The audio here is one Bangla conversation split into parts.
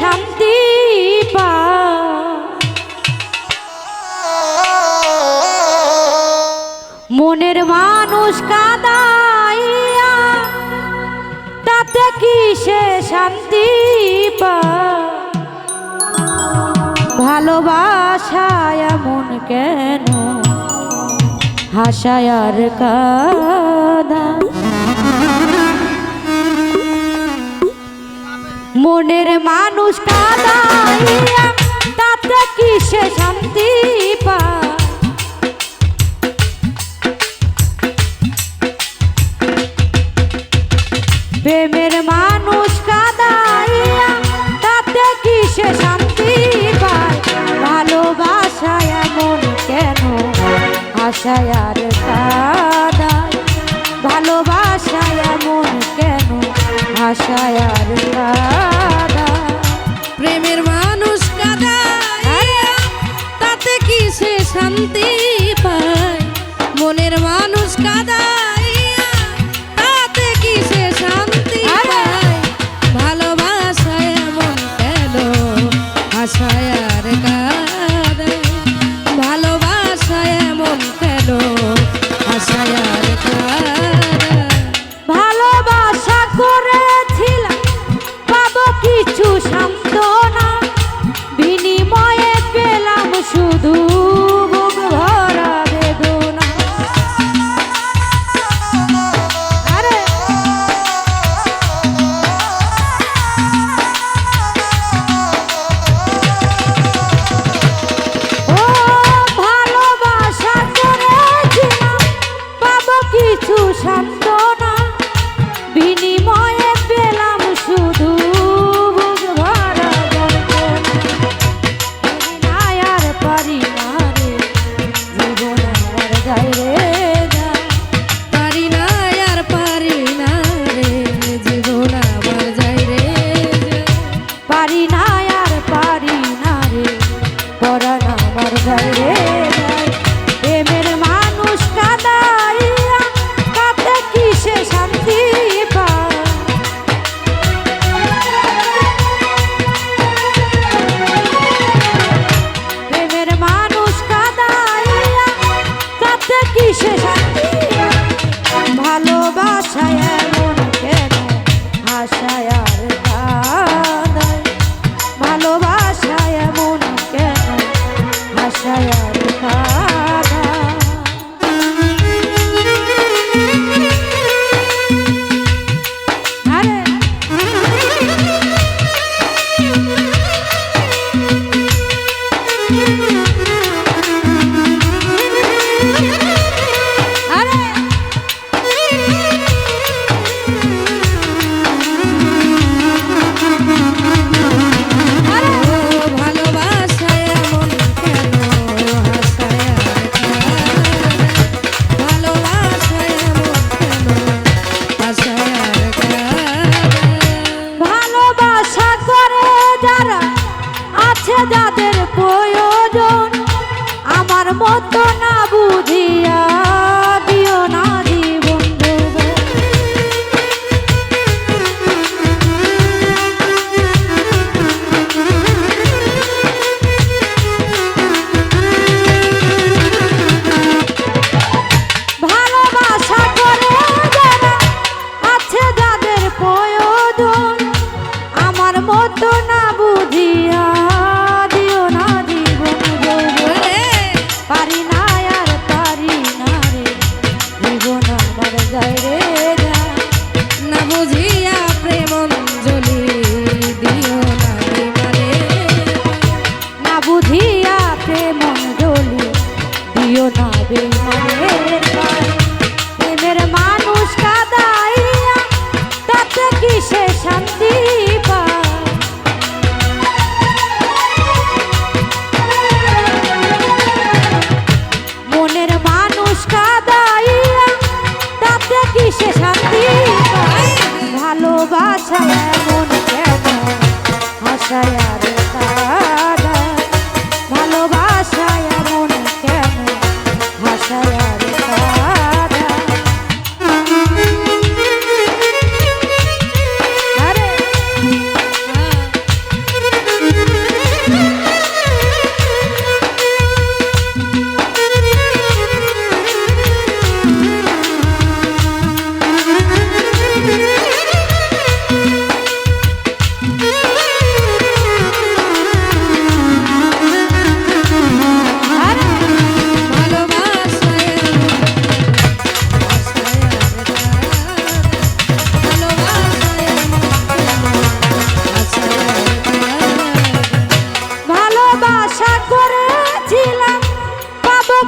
শান্তি পা। মনের মানুষ কাদাইয়া, তাতে কি সে শান্তি পা? ভালোবাসায় মন কেন? হাসায় আর কাদা। মনের মান মানুষ কাদাইয়া তাতে কিসে শান্তি পা প্রেমের মানুষ কাদাইয়া তাতে কিসে শান্তি পায়? ভালোবাসায় এমন কেন আশায় আর কাদায় ভালোবাসায় এমন কেন আশায় আর কাদায় na buzia.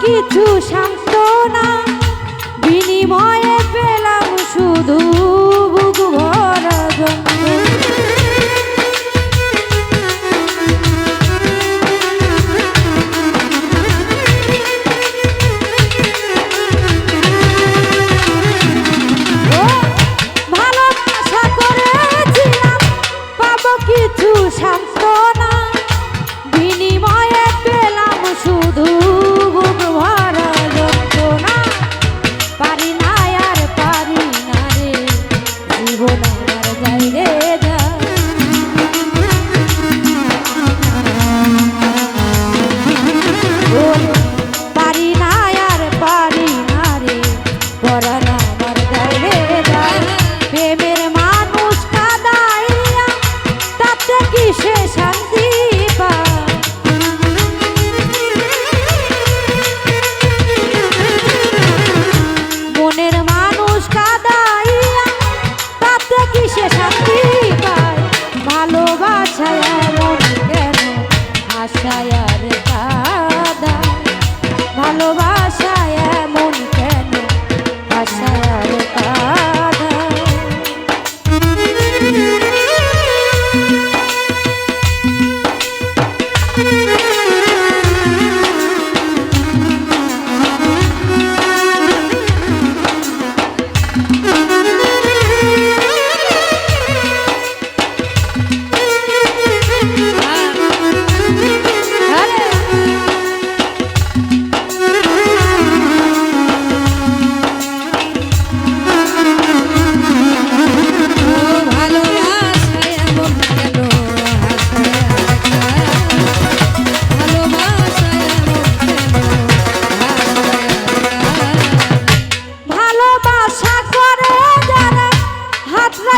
কিছু সান্ত্বনা বিনিময়ে পেলাম শুধু বুক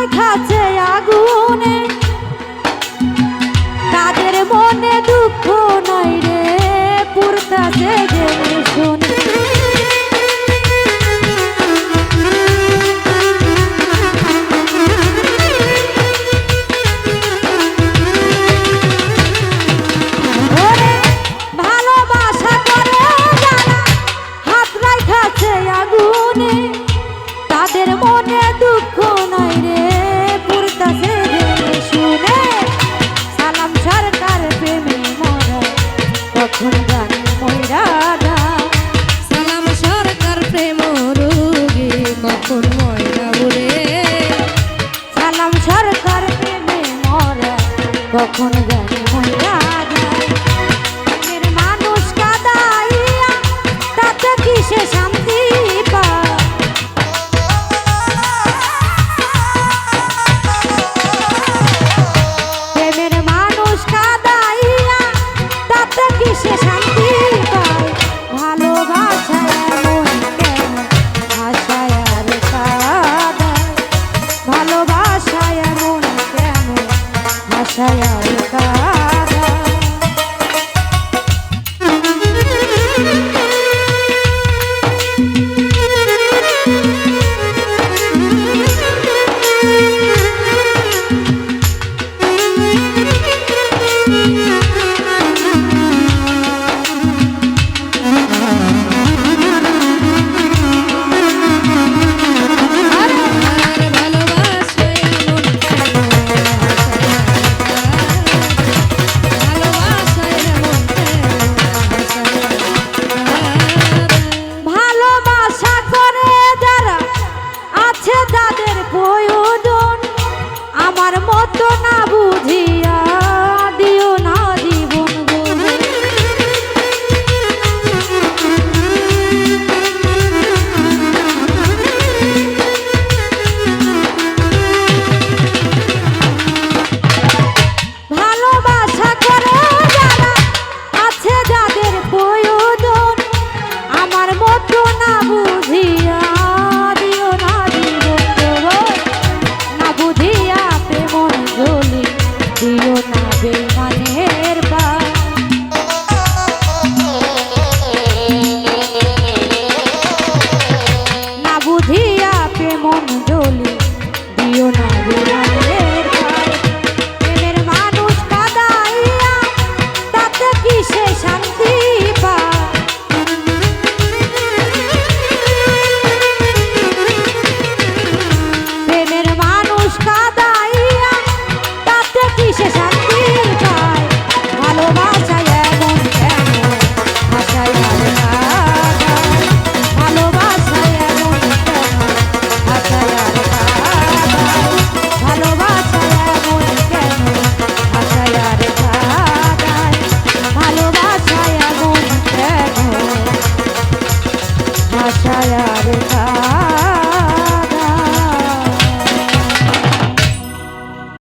তাই খাচ্ছে আগুনে। তাদের মনে দুঃখ নাই রে পুরতাছে জেনে শোনে